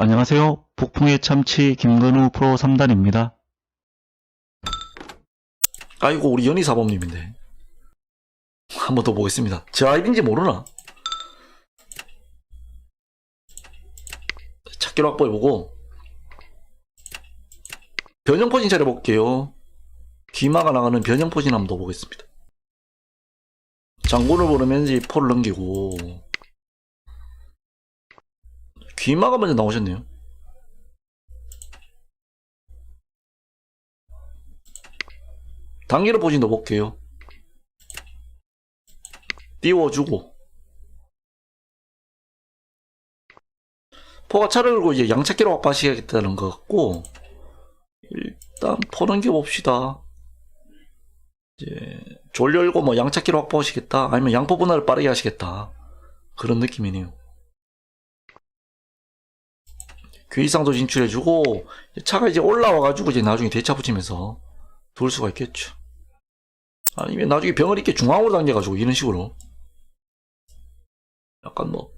안녕하세요. 북풍의 참치 김건우 프로 3단입니다. 아이고 우리 연희 사범님인데 한 번 더 보겠습니다. 제 아이디인지 모르나? 찾기로 확보해보고 변형 포진 차려볼게요. 귀마가 나가는 변형 포진 한번 더 보겠습니다. 장군을 보르면서 이 포를 넘기고 귀마가 먼저 나오셨네요. 단기로 포진 넣어볼게요. 띄워주고 포가 차를 걸고 이제 양찾기로 확보하시겠다는 것 같고 일단 포 넘겨봅시다. 이제 졸 열고 뭐 양찾기로 확보하시겠다 아니면 양포 분할을 빠르게 하시겠다 그런 느낌이네요. 괴이상도 진출해주고 차가 이제 올라와가지고 이제 나중에 대차 붙이면서 돌 수가 있겠죠. 아니면 나중에 병을 이렇게 중앙으로 당겨가지고 이런 식으로 약간 뭐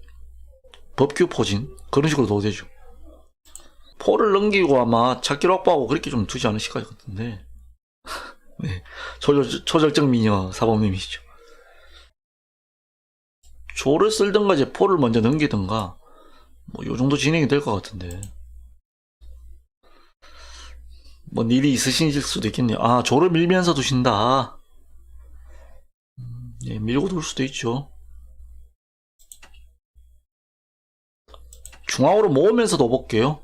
법규 포진 그런 식으로 넣어도 되죠. 포를 넘기고 아마 찾기로 확보하고 그렇게 좀 두지 않으실 것 같은데 네 초절, 초절정 미녀 사범님이시죠. 조를 쓸든가 이제 포를 먼저 넘기든가 뭐 요 정도 진행이 될 것 같은데 뭐 일이 있으실 수도 있겠네요. 아 조를 밀면서 두신다. 음, 예, 밀고 둘 수도 있죠. 중앙으로 모으면서 넣어볼게요.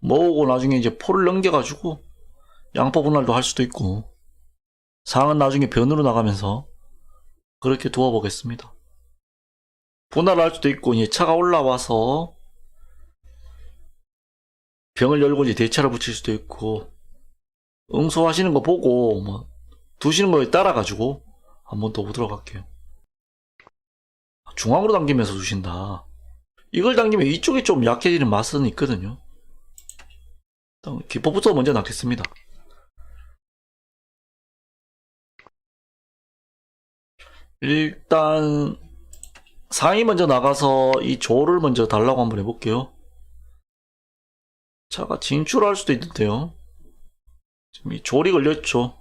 모으고 나중에 이제 포를 넘겨가지고 양포 분할도 할 수도 있고 상은 나중에 변으로 나가면서 그렇게 두어보겠습니다. 분할할 수도 있고 이제 차가 올라와서 병을 열고 이제 대차를 붙일 수도 있고 응수하시는 거 보고 뭐 두시는 거에 따라 가지고 한번 더 보도록 할게요. 중앙으로 당기면서 두신다. 이걸 당기면 이쪽이 좀 약해지는 맛은 있거든요. 일단 기포부터 먼저 넣겠습니다. 일단 상이 먼저 나가서 이 조를 먼저 달라고 한번 해볼게요. 차가 진출할 수도 있는데요. 지금 이 조리 걸렸죠.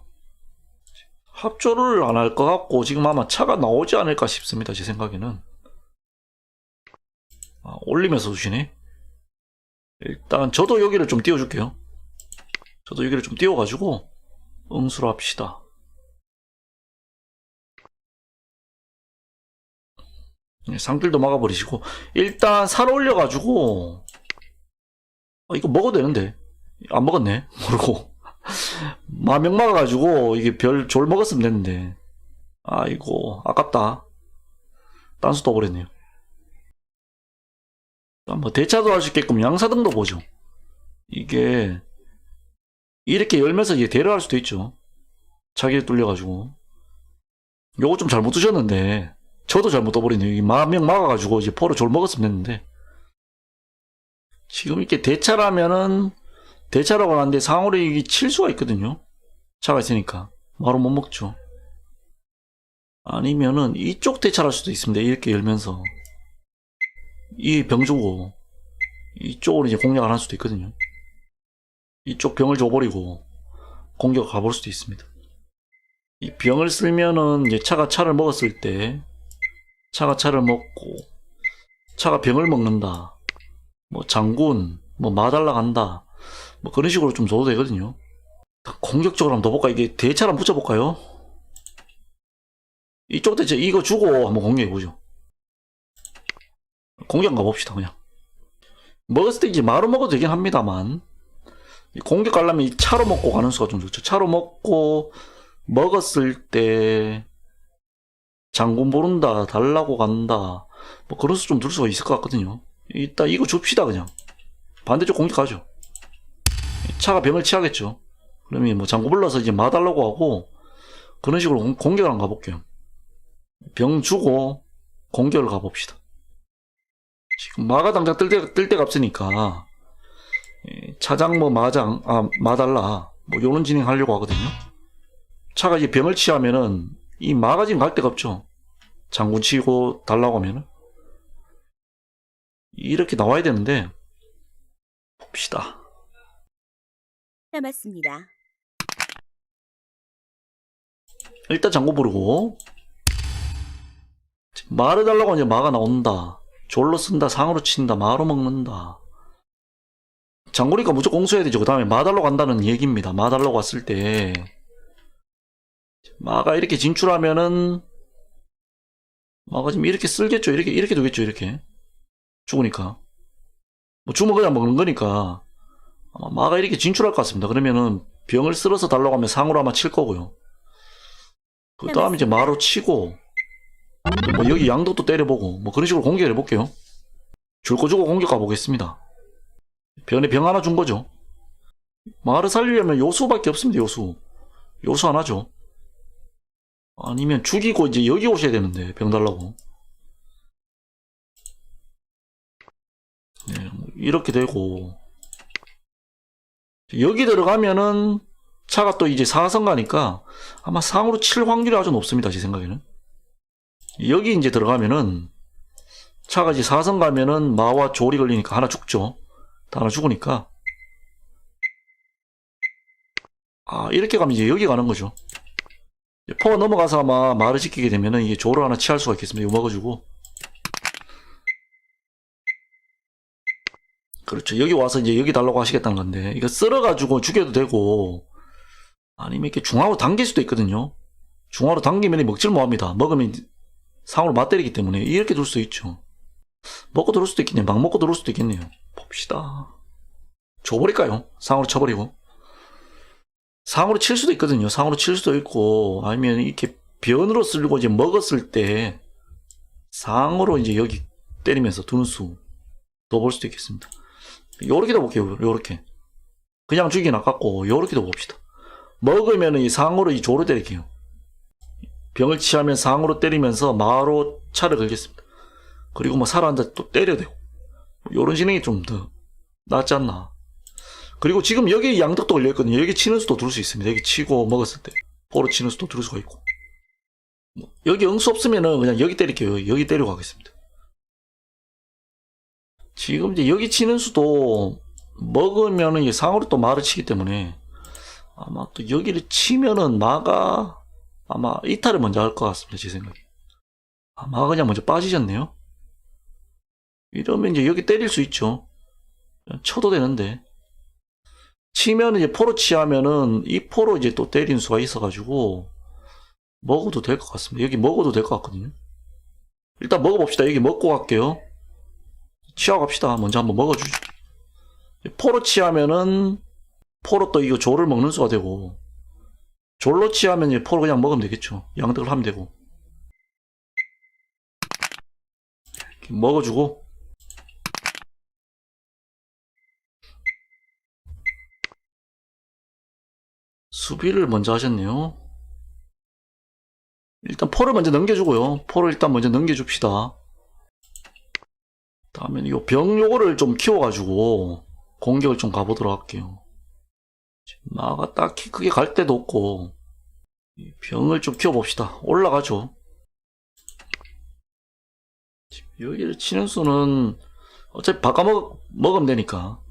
합조를 안 할 것 같고 지금 아마 차가 나오지 않을까 싶습니다. 제 생각에는. 아, 올리면서 두시네. 일단 저도 여기를 좀 띄워줄게요. 저도 여기를 좀 띄워가지고 응수로 합시다. 네, 상길도 막아버리시고 일단 살 올려가지고 어, 이거 먹어도 되는데. 안 먹었네. 모르고. 마명 막아가지고 이게 별 졸 먹었으면 됐는데. 아이고 아깝다. 딴수 떠버렸네요. 뭐 대차도 할 수 있게끔 양사등도 보죠. 이게 이렇게 열면서 이제 대를 할 수도 있죠. 자기를 뚫려가지고. 요거 좀 잘못 두셨는데 저도 잘못 떠버리네요. 이 마명 막아가지고 이제 포로 졸 먹었으면 됐는데 지금 이렇게 대차라면은 대차라고 하는데 이게 칠 수가 있거든요. 차가 있으니까 바로 못 먹죠. 아니면은 이쪽 대차할 수도 있습니다. 이렇게 열면서 이 병 주고 이쪽으로 이제 공략을 할 수도 있거든요. 이쪽 병을 줘버리고 공격 가볼 수도 있습니다. 이 병을 쓰면은 이제 차가 차를 먹었을 때 차가 차를 먹고 차가 병을 먹는다. 뭐 장군, 뭐 마달라 간다. 뭐 그런 식으로 좀 줘도 되거든요. 공격적으로 한번 넣어볼까? 이게 대차를 한번 붙여볼까요? 이쪽 대체 이거 주고 한번 공격해보죠. 공격 가봅시다, 그냥. 먹었을 때 이제 마루 먹어도 되긴 합니다만, 이 공격 가려면 이 차로 먹고 가는 수가 좀 좋죠. 차로 먹고, 먹었을 때, 장군 모른다, 달라고 간다, 뭐 그런 수좀둘 수가 있을 것 같거든요. 일단 이거 줍시다, 그냥. 반대쪽 공격하죠. 차가 병을 취하겠죠. 그러면 뭐 장구 불러서 이제 마달라고 하고 그런 식으로 공- 공격을 한번 가볼게요. 병 주고 공격을 가봅시다. 지금 마가 당장 뜰, 때, 뜰 데가 없으니까 예, 차장 뭐 마장 아 마달라 뭐 요런 진행 하려고 하거든요. 차가 이제 병을 취하면은 이 마가 지금 갈 데가 없죠. 장군 치고 달라고 하면은 이렇게 나와야 되는데 봅시다. 남았습니다. 일단 장고 부르고 말을 달라고 이제 마가 나온다. 졸로 쓴다. 상으로 친다. 마로 먹는다. 장고리가 무조건 공수해야 되죠. 그 다음에 마 달라고 간다는 얘기입니다. 마 달라고 왔을 때 마가 이렇게 진출하면은 마가 지금 이렇게 쓸겠죠. 이렇게 이렇게 두겠죠. 이렇게 죽으니까 뭐 그냥 먹는 거니까 아마 마가 이렇게 진출할 것 같습니다. 그러면은 병을 쓸어서 달라고 하면 상으로 아마 칠 거고요. 그 다음에 이제 마로 치고 뭐 여기 양덕도 때려보고 뭐 그런 식으로 공격을 해볼게요. 줄거 주고 공격 가보겠습니다. 변에 병 하나 준 거죠. 마를 살리려면 요수밖에 없습니다. 요수. 요수 하나죠. 아니면 죽이고 이제 여기 오셔야 되는데 병 달라고. 이렇게 되고 여기 들어가면은 차가 또 이제 사선 가니까 아마 상으로 칠 확률이 아주 높습니다. 제 생각에는. 여기 이제 들어가면은 차가 이제 사선 가면은 마와 조리 걸리니까 하나 죽죠. 다 하나 죽으니까 아 이렇게 가면 이제 여기 가는 거죠. 포가 넘어가서 아마 말을 지키게 되면은 이게 조를 하나 취할 수가 있겠습니다. 이거 먹어주고 그렇죠. 여기 와서 이제 여기 달라고 하시겠다는 건데 이거 쓸어가지고 죽여도 되고 아니면 이렇게 중앙으로 당길 수도 있거든요. 중앙으로 당기면 먹질 못합니다. 먹으면 상으로 맞때리기 때문에 이렇게 둘 수 있죠. 먹고 들어올 수도 있겠네요. 막 먹고 들어올 수도 있겠네요. 봅시다. 줘버릴까요? 상으로 쳐버리고. 상으로 칠 수도 있거든요. 상으로 칠 수도 있고, 아니면 이렇게 변으로 쓸고 이제 먹었을 때, 상으로 이제 여기 때리면서 두는 수, 더볼 수도 있겠습니다. 요렇게도 볼게요. 요렇게. 그냥 죽이긴 아깝고, 요렇게도 봅시다. 먹으면 이 상으로 이 조로 때릴게요. 병을 취하면 상으로 때리면서 마로 차를 걸겠습니다. 그리고 뭐 살아앉아 또 때려야 되고. 요런 진행이 좀 더 낫지 않나. 그리고 지금 여기 양덕도 걸려있거든요. 여기 치는 수도 둘수 있습니다. 여기 치고 먹었을 때. 포로 치는 수도 둘 수가 있고. 뭐 여기 응수 없으면은 그냥 여기 때릴게요. 여기 때리고 가겠습니다. 지금 이제 여기 치는 수도 먹으면은 이게 상으로 또 마를 치기 때문에 아마 또 여기를 치면은 마가 아마 이탈을 먼저 할 것 같습니다. 제 생각에. 아, 마가 그냥 먼저 빠지셨네요. 이러면 이제 여기 때릴 수 있죠. 쳐도 되는데. 치면 이제 포로 치하면은 이 포로 이제 또 때리는 수가 있어가지고 먹어도 될 것 같습니다. 여기 먹어도 될 것 같거든요. 일단 먹어봅시다. 여기 먹고 갈게요. 치하고 갑시다. 먼저 한번 먹어주죠. 포로 치하면은 포로 또 이거 조를 먹는 수가 되고 졸로 치하면 이제 포로 그냥 먹으면 되겠죠. 양득을 하면 되고 먹어주고 수비를 먼저 하셨네요. 일단 포를 먼저 넘겨주고요. 포를 일단 먼저 넘겨줍시다. 다음에 이병 요거를 좀 키워가지고 공격을 좀 가보도록 할게요. 마가 딱히 크게 갈 데도 없고 이 병을 좀 키워봅시다. 올라가죠. 여기를 치는 수는 어차피 바꿔 먹, 먹으면 되니까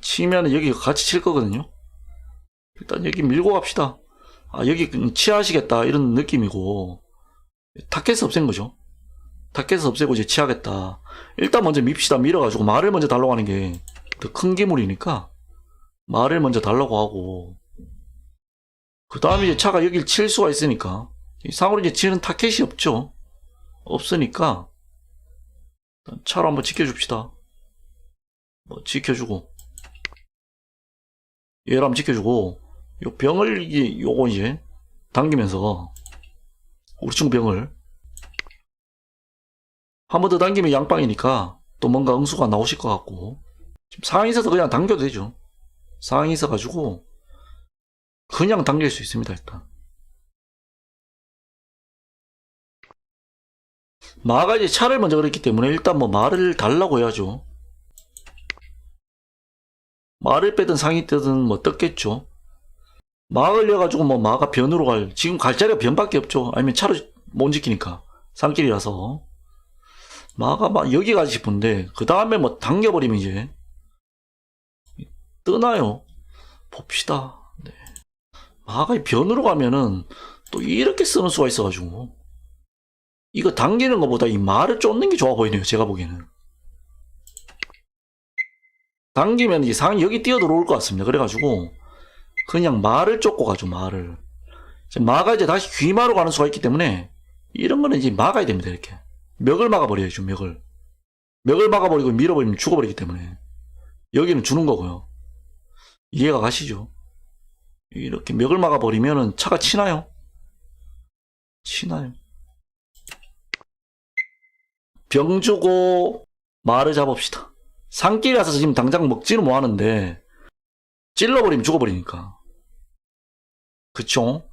치면 여기 같이 칠 거거든요. 일단 여기 밀고 갑시다. 아, 여기 치하시겠다. 이런 느낌이고. 타켓을 없앤 거죠. 타켓을 없애고 이제 치하겠다. 일단 먼저 밉시다. 밀어가지고 말을 먼저 달라고 하는 게 더 큰 기물이니까 말을 먼저 달라고 하고. 그 다음에 이제 차가 여길 칠 수가 있으니까. 이 상으로 이제 치는 타켓이 없죠. 없으니까. 차로 한번 지켜줍시다. 뭐, 지켜주고. 얘를 한번 지켜주고. 요 병을 이게 요거 이제 당기면서 우리 친구 병을 한 번 더 당기면 양빵이니까 또 뭔가 응수가 나오실 것 같고. 지금 상황이 있어서 그냥 당겨도 되죠. 상황이 있어 가지고 그냥 당길 수 있습니다 일단. 마가 이제 차를 먼저 그랬기 때문에 일단 뭐 말을 달라고 해야죠. 말을 빼든 상이 뜨든 뭐 떴겠죠. 마 걸려가지고 뭐 마가 변으로 갈 지금 갈 자리가 변밖에 없죠. 아니면 차로 못 지키니까. 산길이라서 마가 막 여기 가지 싶은데 그 다음에 뭐 당겨버리면 이제 뜨나요? 봅시다. 네. 마가 이 변으로 가면은 또 이렇게 쓰는 수가 있어가지고 이거 당기는 것보다 이 말을 쫓는 게 좋아 보이네요. 제가 보기에는. 당기면 이상 여기 뛰어 들어올 것 같습니다. 그래가지고 그냥 말을 쫓고 가죠. 말을. 이제 마가 이제 다시 귀마로 가는 수가 있기 때문에 이런 거는 이제 막아야 됩니다. 이렇게 멱을 막아버려야죠. 멱을. 멱을 막아버리고 밀어버리면 죽어버리기 때문에 여기는 주는 거고요. 이해가 가시죠? 이렇게 멱을 막아버리면은 차가 치나요? 치나요? 병 주고 말을 잡읍시다. 산길 가서 지금 당장 먹지는 뭐하는데 찔러버리면 죽어버리니까. 그쵸?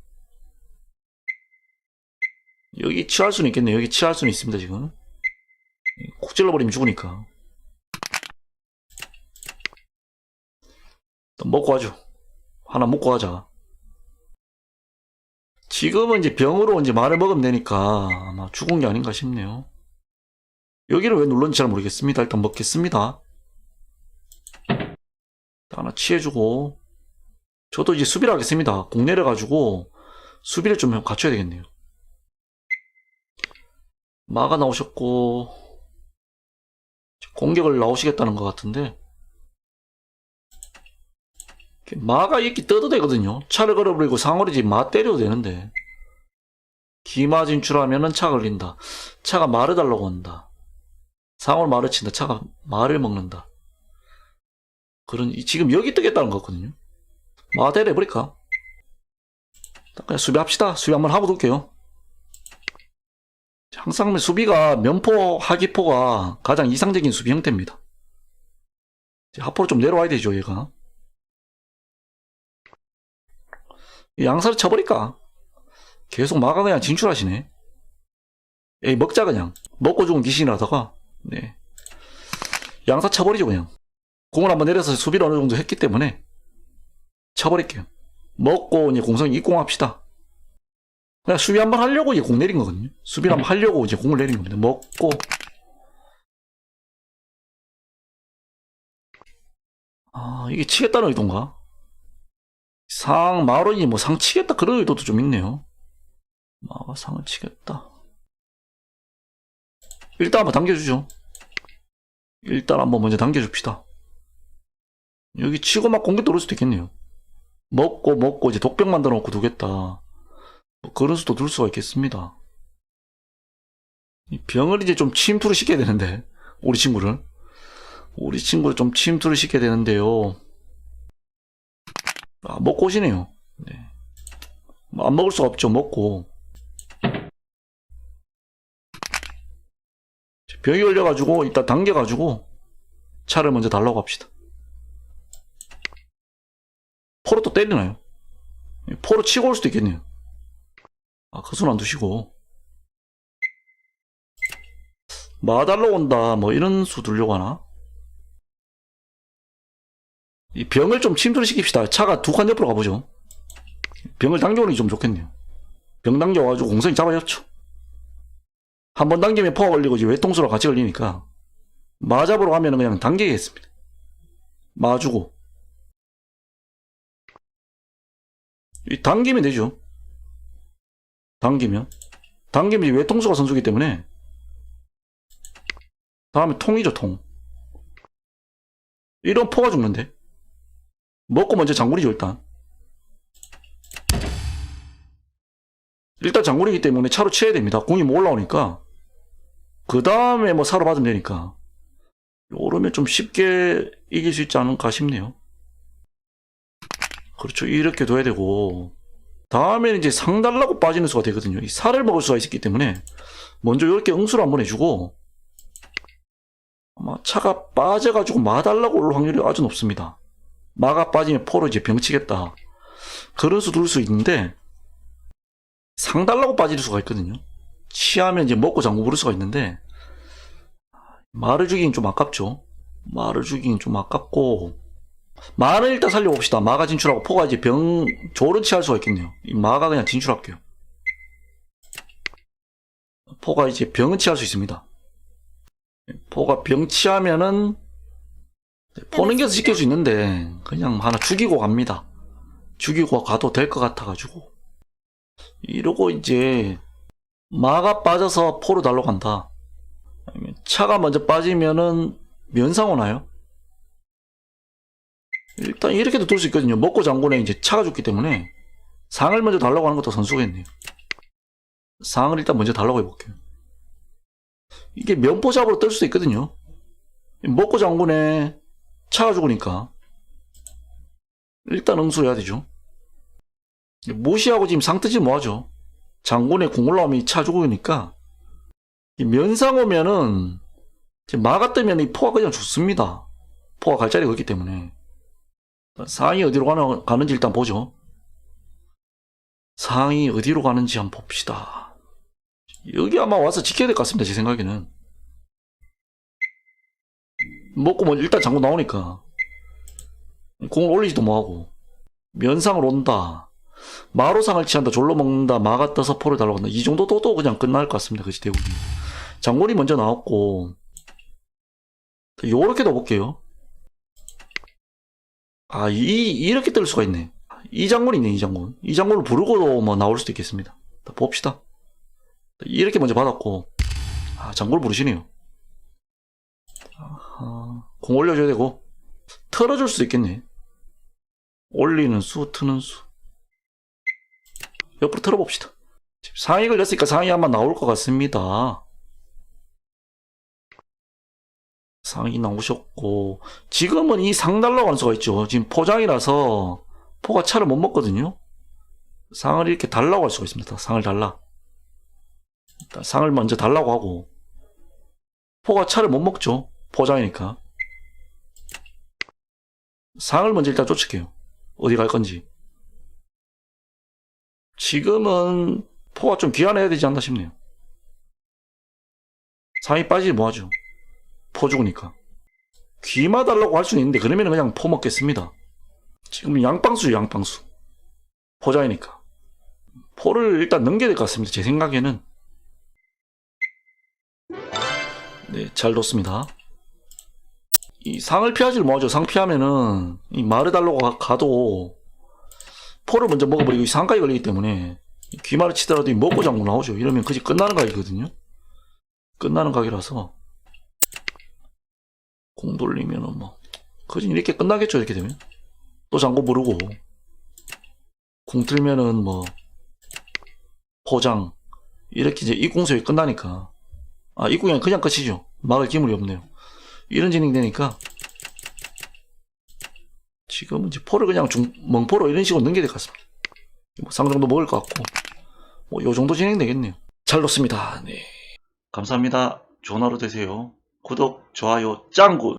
여기 치할 수는 있겠네요. 여기 치할 수는 있습니다, 지금. 콕 찔러버리면 죽으니까. 또 먹고 하죠. 하나 먹고 하자. 지금은 이제 병으로 이제 말을 먹으면 되니까 아마 죽은 게 아닌가 싶네요. 여기를 왜 눌렀는지 잘 모르겠습니다. 일단 먹겠습니다. 하나 취해주고 저도 이제 수비를 하겠습니다. 공 내려가지고 수비를 좀 갖춰야 되겠네요. 마가 나오셨고 공격을 나오시겠다는 것 같은데 마가 이렇게 떠도 되거든요. 차를 걸어버리고 상어리 지금 마 때려도 되는데 기마 진출하면은 차 걸린다. 차가 말을 달라고 한다. 상어를 말을 친다. 차가 말을 먹는다. 그런 이- 지금 여기 뜨겠다는 것 같거든요. 마 때려버릴까? 그냥 수비합시다. 수비 한번 하고 둘게요. 항상 수비가 면포, 하기포가 가장 이상적인 수비 형태입니다. 하포로 좀 내려와야 되죠, 얘가. 이 양사를 쳐버릴까? 계속 마가 그냥 진출하시네. 에이, 먹자, 그냥. 먹고 죽은 귀신이라다가, 네. 양사 쳐버리죠, 그냥. 공을 한번 내려서 수비를 어느 정도 했기 때문에, 쳐버릴게요. 먹고, 이제 공성 입공합시다. 그냥 수비 한 번 하려고 이제 공 내린 거거든요. 수비를 한번 하려고 이제 공을 내린 겁니다. 먹고. 아, 이게 치겠다는 의도인가? 상, 마론이 뭐상 치겠다 그런 의도도 좀 있네요. 마가 상을 치겠다. 일단 한번 당겨주죠. 일단 한번 먼저 당겨줍시다. 여기 치고 막 공격 들어올 수도 있겠네요. 먹고 먹고 이제 독병 만들어 놓고 두겠다. 뭐 수도 둘 수가 있겠습니다. 이 병을 이제 좀 침투를 시켜야 되는데 우리 친구를 우리 친구를 좀 침투를 시켜야 되는데요. 아, 먹고 오시네요. 네. 뭐안 먹을 수가 없죠. 먹고 병이 걸려가지고 이따 당겨가지고 차를 먼저 달라고 합시다. 포로 또 때리나요? 포로 치고 올 수도 있겠네요. 아, 그손 안 두시고. 마달러 온다, 뭐 이런 수 두려고 하나? 이 병을 좀 침투를 시킵시다. 차가 두 칸 옆으로 가보죠. 병을 당겨오는 게 좀 좋겠네요. 병 당겨와가지고 공성이 잡아잡죠. 한 번 당기면 포가 걸리고 이제 외통수랑 같이 걸리니까 마 잡으러 가면 그냥 당기겠습니다. 마주고. 이 당기면 되죠. 당기면. 당기면 외통수가 선수기 때문에 다음에 통이죠, 통. 이런 포가 죽는데. 먹고 먼저 장군이죠, 일단. 일단 장군이기 때문에 차로 치야 됩니다. 공이 뭐 올라오니까. 그 다음에 뭐 사로 받으면 되니까. 요러면 좀 쉽게 이길 수 있지 않을까 싶네요. 그렇죠. 이렇게 둬야 되고. 다음에는 이제 상 달라고 빠지는 수가 되거든요. 이 살을 먹을 수가 있기 때문에 먼저 이렇게 응수를 한번 해주고 아마 차가 빠져가지고 마 달라고 올 확률이 아주 높습니다. 마가 빠지면 포로 이제 병치겠다. 그런 수 둘 수 있는데 상 달라고 빠질 수가 있거든요. 치하면 이제 먹고 장구 부를 수가 있는데 말을 죽이긴 좀 아깝죠. 말을 죽이긴 좀 아깝고 마를 일단 살려봅시다. 마가 진출하고 포가 이제 병 조른 치할 수가 있겠네요. 이 마가 그냥 진출할게요. 포가 이제 병은 치할 수 있습니다. 포가 병 치하면은 포는 게 지킬 수 있는데 그냥 하나 죽이고 갑니다. 죽이고 가도 될 것 같아가지고 이러고 이제 마가 빠져서 포로 달러 간다. 차가 먼저 빠지면은 면상 오나요? 일단 이렇게도 둘 수 있거든요. 먹고 장군에 이제 차가 죽기 때문에 상을 먼저 달라고 하는 것도 선수겠네요. 상을 일단 먼저 달라고 해볼게요. 이게 면포잡으로 뜰 수도 있거든요. 먹고 장군에 차가 죽으니까 일단 응수해야 되죠. 무시하고 지금 상뜨지 뭐하죠. 장군에 공 올라오면 이차 죽으니까 이 면상 오면은 마가 뜨면 이 포가 그냥 죽습니다. 포가 갈 자리가 없기 때문에 상이 어디로 가나, 가는지 일단 보죠. 상이 어디로 가는지 한번 봅시다. 여기 아마 와서 지켜야 될 것 같습니다. 제 생각에는. 먹고 뭐 일단 장군 나오니까 공을 올리지도 뭐하고 면상을 온다. 마로상을 취한다. 졸로 먹는다. 마가 떠서 포를 달라고 한다. 이 정도도 또 그냥 끝날 것 같습니다. 그지 대국이. 장군이 먼저 나왔고 요렇게 넣어볼게요. 아, 이, 이렇게 뜰 수가 있네. 이 장군이 있네, 이 장군. 이 장군을 부르고도 뭐 나올 수도 있겠습니다. 자, 봅시다. 이렇게 먼저 받았고, 아, 장군을 부르시네요. 아하, 공 올려줘야 되고, 틀어줄 수도 있겠네. 올리는 수, 트는 수. 옆으로 틀어봅시다. 상위 걸렸으니까 상위 아마 나올 것 같습니다. 상이 나오셨고 지금은 이 상 달라고 하는 수가 있죠. 지금 포장이라서 포가 차를 못 먹거든요. 상을 이렇게 달라고 할 수가 있습니다. 상을 달라. 상을 먼저 달라고 하고 포가 차를 못 먹죠. 포장이니까. 상을 먼저 일단 쫓을게요. 어디 갈 건지. 지금은 포가 좀 귀환해야 되지 않나 싶네요. 상이 빠지지 뭐하죠. 포 죽으니까. 귀마 달라고 할 수는 있는데 그러면 그냥 포 먹겠습니다. 지금 양빵수 양빵수. 포자이니까. 포를 일단 넘겨야 될 것 같습니다. 제 생각에는. 네, 잘 뒀습니다. 이 상을 피하지를 뭐하죠. 상 피하면은 이 마르 달라고 가- 가도 포를 먼저 먹어버리고 이 상까지 걸리기 때문에 이 귀마를 치더라도 이 먹고 장구 나오죠. 이러면 그지 끝나는 각이거든요. 끝나는 각이라서 공 돌리면은 뭐. 거진 이렇게 끝나겠죠 이렇게 되면? 또 장고 부르고. 공 틀면은 뭐 포장. 이렇게 이제 입공소이 끝나니까. 아 입공이 그냥 끝이죠. 막을 기물이 없네요. 이런 진행되니까. 지금은 이제 포를 그냥 중, 멍포로 이런 식으로 넘겨야 될 것 같습니다. 뭐 상정도 먹을 것 같고. 뭐 요 정도 진행되겠네요. 잘 놓습니다. 네. 감사합니다. 좋은 하루 되세요 구독 좋아요 짱구